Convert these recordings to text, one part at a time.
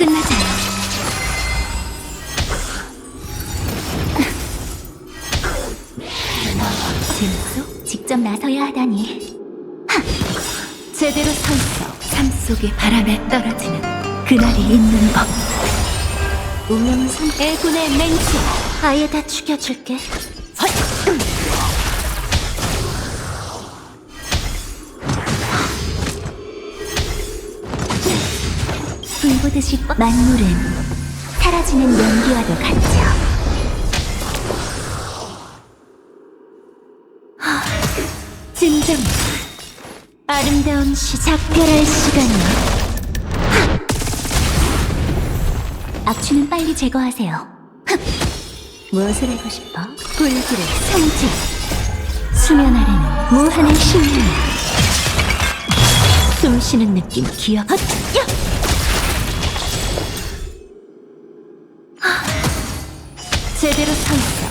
끝나잖아. 재밌어? 직접 나서야 하다니. 하! 제대로 서 있어. 삶 속의 바람에 떨어지는 그날이 있는 법. 운명은 선 애군의 맹세. 아예 다 죽여줄게. 불보듯이 뻗- 만물은 사라지는 연기와도 같죠. 하, 진정 아름다운 시작 작별할 시간이야. 하! 악취는 빨리 제거하세요. 흑! 무엇을 하고 싶어? 불길의 성질 수면 아래는 무한의 신명 숨 쉬는 느낌 기억 헛! 야! 제대로 서 있어.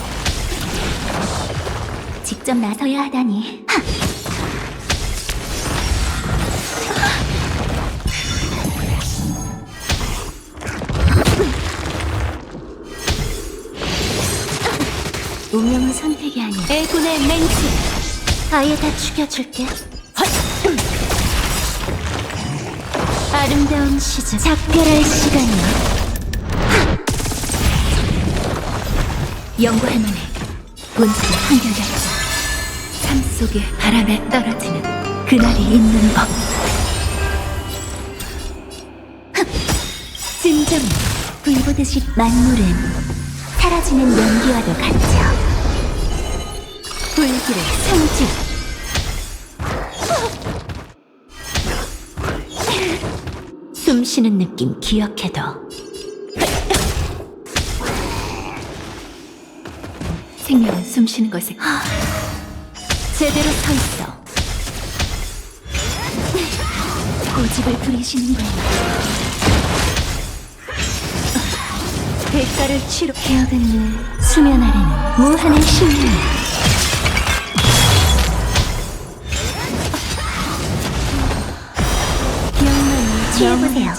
직접 나서야 하다니. 하! 운명은 선택이 아니야. 애군의 맹세. 아예 다 죽여줄게. 헛! 아름다운 시작. 작별할 시간이야. 연구할 만해. 본질이 한결같지. 삶 속의 바람에 떨어지는 그날이 있는 법. 흑! 진정 불보듯이 만물은 사라지는 연기와도 같죠. 불길의 성질. 숨 쉬는 느낌 기억해둬. 생명은 숨 쉬는 것에 제대로 서 있어. 고집을 부리시는 거야. 대가를 치러 헤어겠네. 수면 아래는 무한의 신명. 기억만 취해보세요.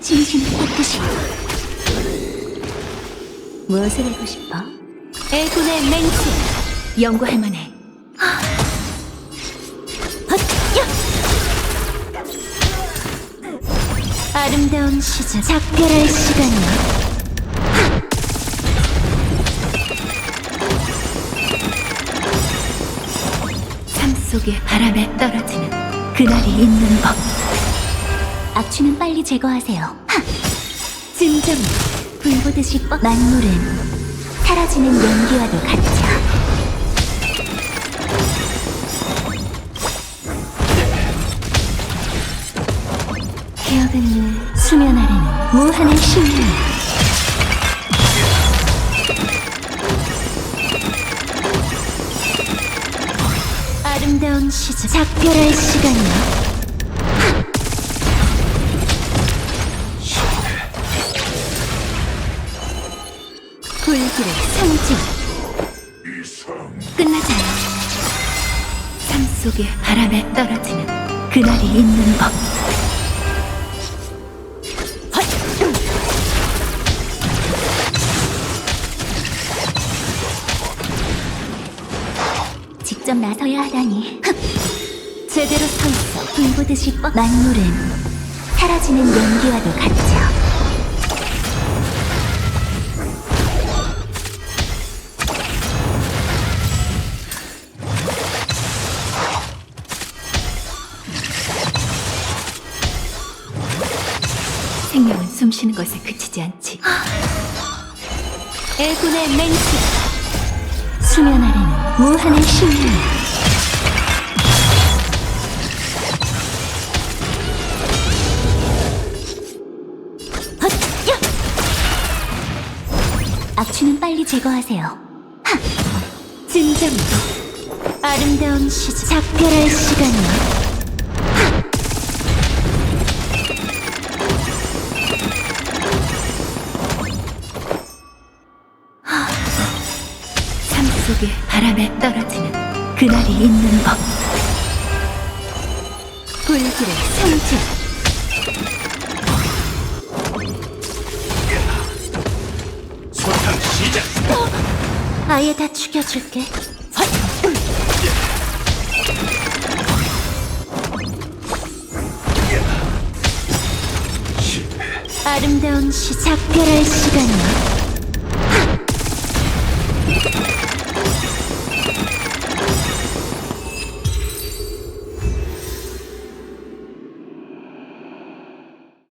진심을 깨끗이. 무엇을 하고 싶어? 애군의 맹세. 연구할 만해! 아름다운 시작 작별할 시간이야 삶 속의 바람에 떨어지는 그날이 있는 법. 악취는 빨리 제거하세요. 하! 진정. 불보듯이 뻗 만물은 사라지는 연기와도 같죠. 헤어겠네. 수면 아래는 무한의 신명. 아름다운 시작. 작별할 시간이야. 길의 성질. 끝나잖아. 삶 속의 바람에 떨어지는 그날이 있는 법. 헛! 직접 나서야 하다니. 흑! 제대로 서 있어. 불보듯이 뻗. 만물은 사라지는 연기와도 같죠. 숨 쉬는 것에 그치지 않지. 애군의 맹세. 수면 아래는 무한의! 야! 악취는 빨리 제거하세요. 하! 진정. 아름다운 시작. 작별할 시간이야. 속에 바람에 떨어지는 그날이 있는 법. 불길의 성질. 소탕 시작. 어? 아예 다 죽여줄게. 아름다운 시 작별할 시간이야.